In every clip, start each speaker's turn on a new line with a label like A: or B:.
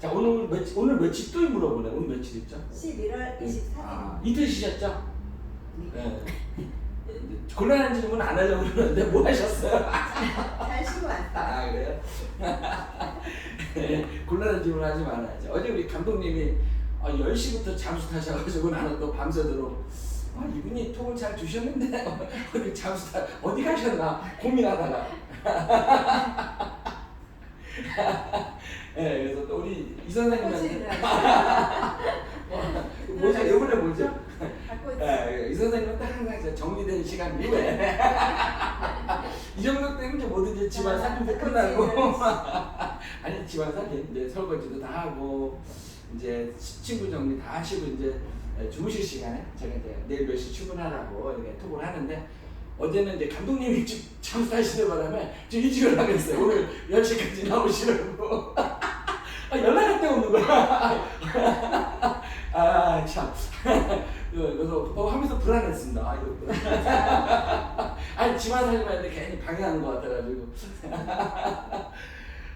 A: 자 오늘 며칠 오늘 며칠 또 물어보네. 오늘 며칠 있죠?
B: 11월 24일.
A: 아 이틀 쉬셨죠?
B: 네.
A: 네. 곤란한 질문 안 하려고 그러는데 뭐 하셨어요?
B: 잘 쉬고 왔어요.
A: 아 그래요? 네, 곤란한 질문 하지 말아야죠. 어제 우리 감독님이 아, 10시부터 잠수 타셔가지고 나는 또 밤새도록 아, 이분이 톡을 잘 주셨는데 어디 잠수 타 어디 가셨나 고민하다가 네, 그래서 또 우리 이 선생님한테 뭐죠? 이번에 뭐죠?
B: 갖고.
A: 네, 이 선생님은 딱 항상 정리된 시간 이후에 이 정도 때문에 이제 뭐든지 집안 살림도 끝나고 아니 집안 살림 이제 설거지도 다 하고 이제 친구 정리 다 하시고 이제 주무실 시간에 제가 이제 내일 몇 시 출근하라고 이렇게 톡을 하는데 어제는 이제 감독님이 잠수하시는 바람에 좀 일찍 연락했어요. 오늘 10시까지 나오시라고. 아, 연락할 데가 없는 거야. 아, 참. 그래서 어, 하면서 불안했습니다. 아, 이거. 아니, 집안 살림 하는데 괜히 방해하는 것 같아가지고.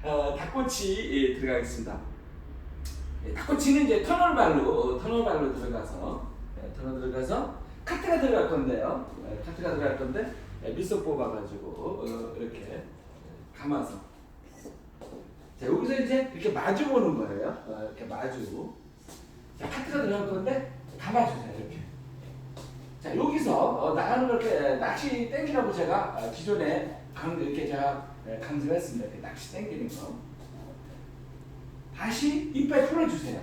A: 어, 닭꼬치 예, 들어가겠습니다. 예, 닭꼬치는 이제 터널발로, 어, 터널발로 들어가서, 예, 터널 들어가서 카트가 들어갈 건데요. 예, 카트가 들어갈 건데, 예, 밑속 뽑아가지고, 어, 이렇게 감아서. 자, 여기서 이제 이렇게 마주 보는 거예요. 어, 이렇게 마주. 자, 카트가 들어갈 건데, 감아주세요, 이렇게. 자, 여기서 어, 나가는 걸 이렇게 낚시 땡기라고 제가 어, 기존에 강, 이렇게 제가 예, 강조를 했습니다. 이렇게 낚시 땡기는 거. 다시 이빨 풀어주세요.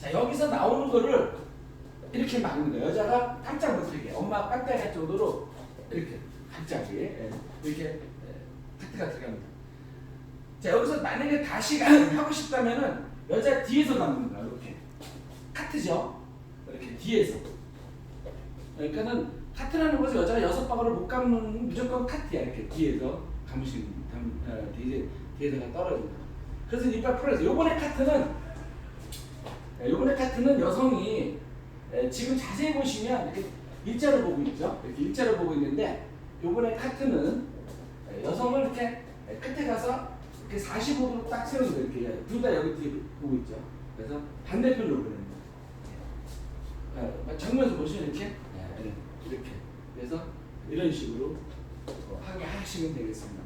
A: 자, 여기서 나오는 거를 이렇게 막는 거예요. 여자가 깜짝 못하게. 엄마 깜짝 할 정도로 이렇게 갑자기 예, 이렇게 예, 카트가 들어갑니다. 자, 여기서 만약에 다시 하고 싶다면은 여자 뒤에서 거예요. 이렇게. 카트죠? 이렇게 뒤에서. 그러니까는 카트라는 것은 여자가 여섯 방울을 못 감는 무조건 카트야. 이렇게 뒤에서 감으시는, 감, 어, 뒤에, 뒤에서가 떨어진다. 그래서 이빨 풀어서 요번에 카트는 예, 요번에 카트는 여성이 예, 지금 자세히 보시면 이렇게 일자로 보고 있죠. 이렇게 일자로 보고 있는데 요번에 카트는 예, 여성을 이렇게 예, 끝에 가서 이렇게 45도로 딱 세우는 거예요. 이렇게 둘 다 여기 뒤에 보고 있죠. 그래서 반대편으로 보내는 거예요. 예, 정면에서 보시면 이렇게? 예, 이렇게. 그래서 이런 식으로 어, 하게 하시면 되겠습니다.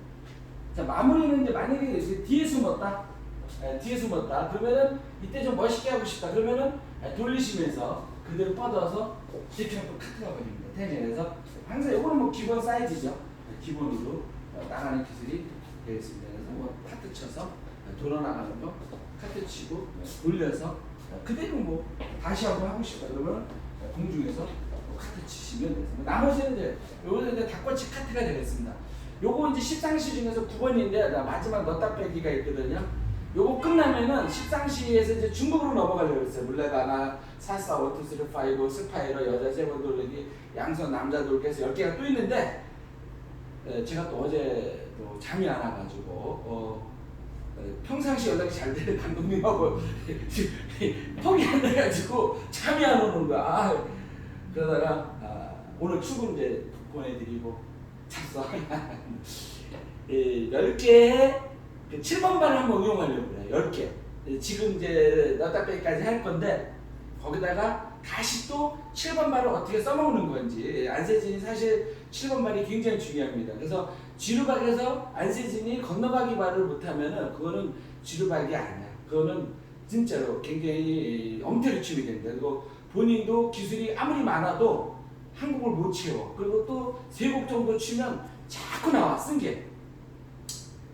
A: 자 마무리는 이제 만약에 이제 뒤에 숨었다? 예, 뒤에 숨었다. 그러면은 이때 좀 멋있게 하고 싶다. 그러면은 예, 돌리시면서 그대로 뻗어서 하고 카트가 걸립니다 텐션에서 항상 이거는 뭐 기본 사이즈죠. 예, 기본으로 어, 나가는 기술이 되겠습니다 그래서 뭐 카트 쳐서 예, 돌아나가는 거 카트 치고 예, 돌려서 예, 그대로 뭐 다시 한번 하고 싶다 그러면 예, 공중에서 뭐 카트 치시면 되겠습니다 나머지는 이제 요거는 이제 닭꼬치 카트가 되겠습니다 요거 이제 십상시 중에서 9번인데 나 마지막 넣다 빼기가 있거든요. 요거 끝나면은 십상시에서 이제 중국으로 넘어가려고 했어요. 물레가나 사사 쓰리 파이브 스파이러 여자 세번 돌리기 양손 남자 돌기 해서 10개가 또 있는데 에, 제가 또 어제 또 잠이 안 와가지고 어, 에, 평상시 연락이 잘 되는 감독님하고 포기한다가지고 잠이 안 오는 거야. 아, 그러다가 아, 오늘 출근 이제 보내드리고 찼어. 예, 10개의 그 7번 발을 한번 응용하려고 그래요. 10개. 예, 지금 이제 너다빼기까지 할 건데 거기다가 다시 또 7번 발을 어떻게 써먹는 건지 예, 안세진이 사실 7번 발이 굉장히 중요합니다. 그래서 지루박에서 안세진이 건너가기 발을 못하면은 그거는 지루박이 아니야. 그거는 진짜로 굉장히 엉터리 춤이 됩니다. 그리고 본인도 기술이 아무리 많아도 한국을 못 채워. 그리고 또 세 곡 정도 치면 자꾸 나와 쓴 게.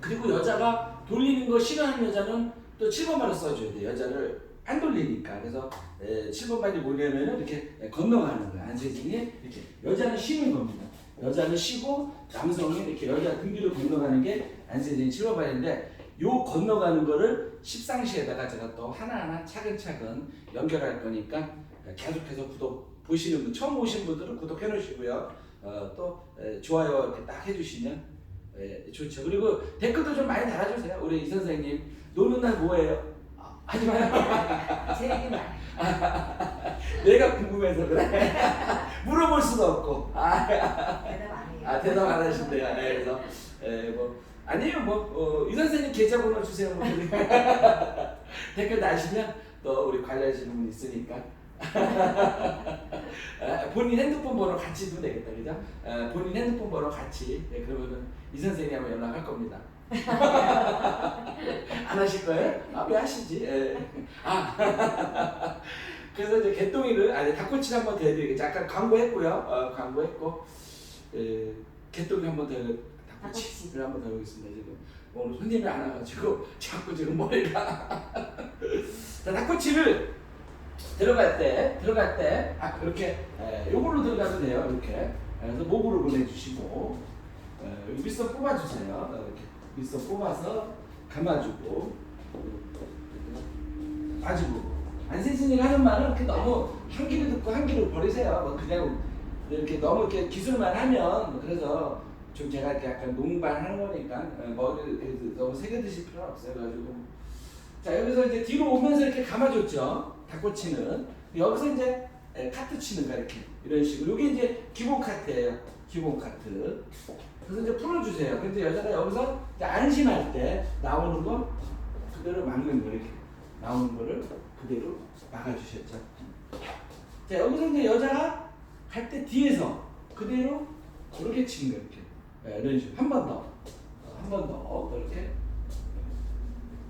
A: 그리고 여자가 돌리는 거 싫어하는 여자는 또 7번 발을 써줘야 돼. 여자를 안 돌리니까. 그래서 에, 7번 발이 뭐냐면은 이렇게 건너가는 거야. 안세진이 이렇게 여자는 쉬는 겁니다. 여자는 쉬고 남성이 이렇게 여자 등 뒤로 건너가는 게 안세진이 7번 발인데 요 건너가는 거를 십상시에다가 제가 또 하나하나 차근차근 연결할 거니까 계속해서 구독 보시는 분 처음 보신 분들은 구독해 놓으시고요. 어, 또 에, 좋아요 이렇게 딱 해주시면 에, 좋죠. 그리고 댓글도 좀 많이 달아주세요. 우리 이 선생님 노는 날 뭐예요? 아, 하지 마요.
B: 제 얘기 많이.
A: 내가 궁금해서 그래. 물어볼 수도 없고. 아,
B: 대답 안 해요.
A: 아 대답 안 하신대요. 네, 그래서 에, 뭐 아니에요 뭐 어, 이 선생님 계좌번호 주세요 뭐 댓글 다시면 또 우리 관리하시는 분 있으니까 아, 본인 핸드폰 번호 같이 두면 되겠다 그죠? 아, 본인 핸드폰 번호 같이 네, 그러면은 이 선생님하고 연락할 겁니다 안 하실 거예요? 아 왜 하시지? 예. 아. 그래서 이제 개똥이를 아니 닭꼬치를 한번 더 해드리겠죠 아까 광고했고요. 어, 광고했고. 예, 개똥이 한번 더 닭꼬치를 한번 더 해보겠습니다 지금. 오늘 손님이 안 와가지고 자꾸 지금 머리가. 자 닭꼬치를 들어갈 때 들어갈 때 아, 이렇게 에, 요걸로 들어가도 돼요 이렇게. 그래서 목으로 보내주시고. 에, 여기 밑선 뽑아주세요. 어, 이렇게 밑선 뽑아서 감아주고. 빠지고. 안생신이가 하는 말은 이렇게 너무 한 귀를 듣고 한 귀를 버리세요. 뭐 그냥 이렇게 너무 이렇게 기술만 하면 뭐 그래서 좀 제가 이렇게 약간 농반 하는 거니까 어, 머리를 너무 세게 드실 필요는 없어요. 가지고. 자 여기서 이제 뒤로 오면서 이렇게 감아줬죠. 닭꼬치는. 여기서 이제 에, 카트 치는 거 이렇게. 이런 식으로. 이게 이제 기본 카트예요. 기본 카트 그래서 이제 풀어주세요. 근데 여자가 여기서 안심할 때 나오는 거 그대로 막는 거 이렇게 나오는 거를 그대로 막아주셨죠. 자 여기서 이제 여자가 갈 때 뒤에서 그대로 그렇게 치는 거 이렇게. 네, 이런 식으로. 한 번 더. 한 번 더. 이렇게.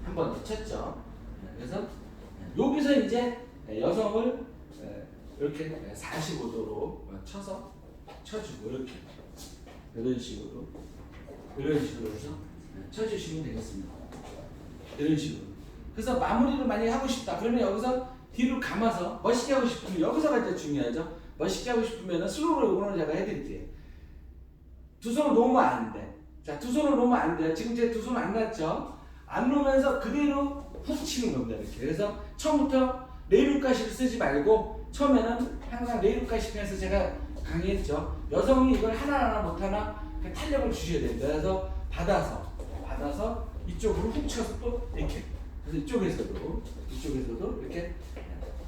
A: 한 번 더 쳤죠. 네, 그래서 네, 여기서 이제 여성을 네, 이렇게 45도로 쳐서 쳐주고 이렇게 이런 식으로 이런 식으로 해서 네, 쳐주시면 되겠습니다. 이런 식으로. 그래서 마무리를 많이 하고 싶다. 그러면 여기서 뒤로 감아서 멋있게 하고 싶으면 여기서가 이제 중요하죠. 멋있게 하고 싶으면 슬로우로 오늘 제가 해드릴게요. 두 손을 놓으면 안 돼. 자, 두 손을 놓으면 안 돼요. 지금 제 두 손 안 놨죠? 안 놓으면서 그대로 훅 치는 겁니다. 이렇게. 그래서 처음부터 레이루가시를 쓰지 말고 처음에는 항상 레이루가시 편에서 제가 강의했죠. 여성이 이걸 하나하나 못하나 그 탄력을 주셔야 됩니다. 그래서 받아서 받아서 이쪽으로 훅 쳐서 또 이렇게 그래서 이쪽에서도 이쪽에서도 이렇게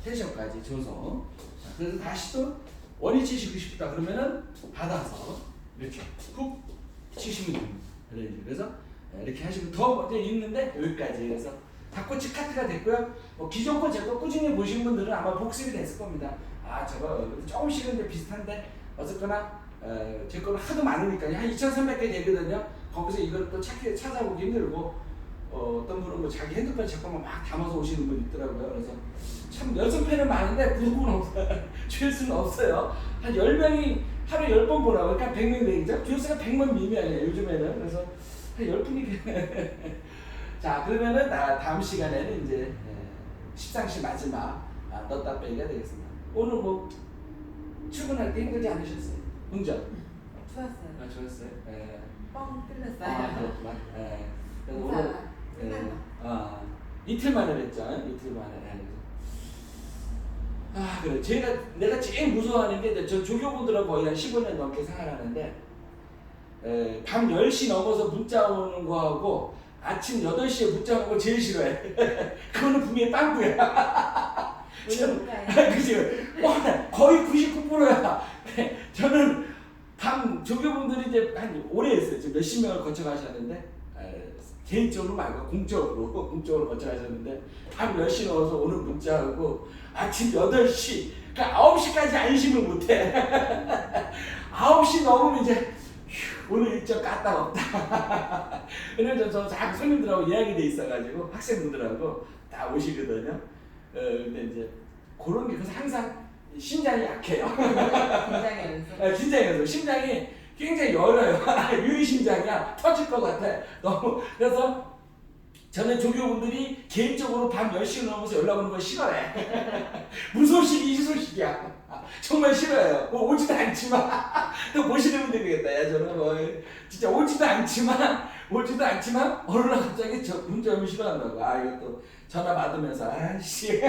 A: 텐션까지 줘서 자, 그래서 다시 또 원위 치시고 싶다 그러면은 받아서 이렇게 훅 치시면 됩니다. 그래, 그래서 이렇게 하시고 더 먼저 있는데 여기까지 그래서 닭꼬치 카트가 됐고요. 뭐 기존 거 제거 꾸준히 보신 분들은 아마 복습이 됐을 겁니다. 아 저거 조금씩은 이제 비슷한데 어쨌거나 어, 제 거는 하도 많으니까 한 2,300개 되거든요. 거기서 이걸 또 찾기 찾아보기 힘들고 어, 어떤 분은 뭐 자기 핸드폰 잠깐만 막 담아서 오시는 분 있더라고요. 그래서 참 연습회는 많은데 부르고는 없어요. 조회수는 없어요. 한 10명이 하루에 10번 보라고 그러니까 100명 되겠죠? 조회수가 100만 미미아니에요 요즘에는. 그래서 한 10분이 자 그러면은 나 다음 시간에는 이제 예, 십상시 마지막 아, 넣다 빼기가 되겠습니다. 오늘 뭐 출근할 때 힘들지 않으셨어요? 운전?
B: 좋았어요.
A: 아 좋았어요. 예.
B: 뻥
A: 아
B: 뚫렸어요.
A: 그렇구나. 예. 그래서 오늘 예. 아 이틀 만에 했죠. 이틀 만에. 예. 아 그래 제가 내가 제일 무서워하는 게 저 조교분들하고 거의 한 15년 넘게 생활하는데 에, 밤 10시 넘어서 문자 오는 거하고 아침 8시에 문자 오는 거 제일 싫어해 그거는 분명히 빵꾸야
B: 왜일까요?
A: 그지? 어, 거의 99%야. 저는 밤 조교분들이 이제 한 오래 했어요. 지금 몇십 명을 거쳐 가셨는데 에, 개인적으로 말고 공적으로 공적으로 거쳐 가셨는데 밤 10시 넘어서 오는 문자하고 아침 8시 그러니까 9시까지 안심을 못해. 9시 넘으면 이제 휴, 오늘 일정 까딱 없다. 왜냐면 저, 저 자꾸 손님들하고 예약이 돼 있어가지고 학생분들하고 다 오시거든요. 어, 근데 이제 그런 게 그래서 항상 심장이 약해요
B: 굉장히 연습.
A: 아, 심장이어서 심장이 굉장히 열어요. 유리 심장이야 터질 것 같아. 너무 그래서 저는 조교분들이 개인적으로 밤 10시 넘어서 연락 오는 걸 싫어해. 무소식이 희소식이야. 정말 싫어요. 뭐 오지도 않지만 또 보시는 분들이 되겠다. 야 저는 뭐 진짜 오지도 않지만 오지도 않지만 어느 날 갑자기 저 문자 오면 싫어한다고. 아 이것도 전화 받으면서 아씨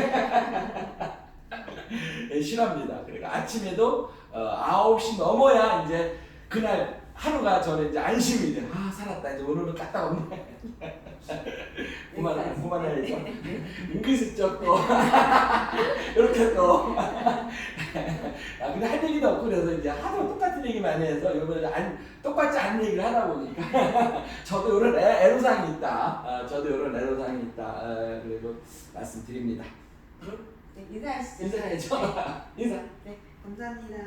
A: 예, 신합니다. 그러니까 아침에도 어, 9시 넘어야 이제 그날 하루가 전에 이제 안심이 돼. 아, 살았다. 이제 오늘은 갔다 온다. 그만, 그만해야죠. 은근 슬쩍 또. 이렇게 또. 아, 근데 할 얘기도 없고 그래서 이제 하도 똑같은 얘기 많이 해서 이번에 안, 똑같지 않은 얘기를 하다 보니까 저도 이런 애, 로사항이 있다. 아, 저도 이런 애로사항이 있다. 아, 그리고 말씀드립니다.
B: 네, 인사하시죠.
A: 인사해줘. 네. 인사.
B: 네, 감사합니다.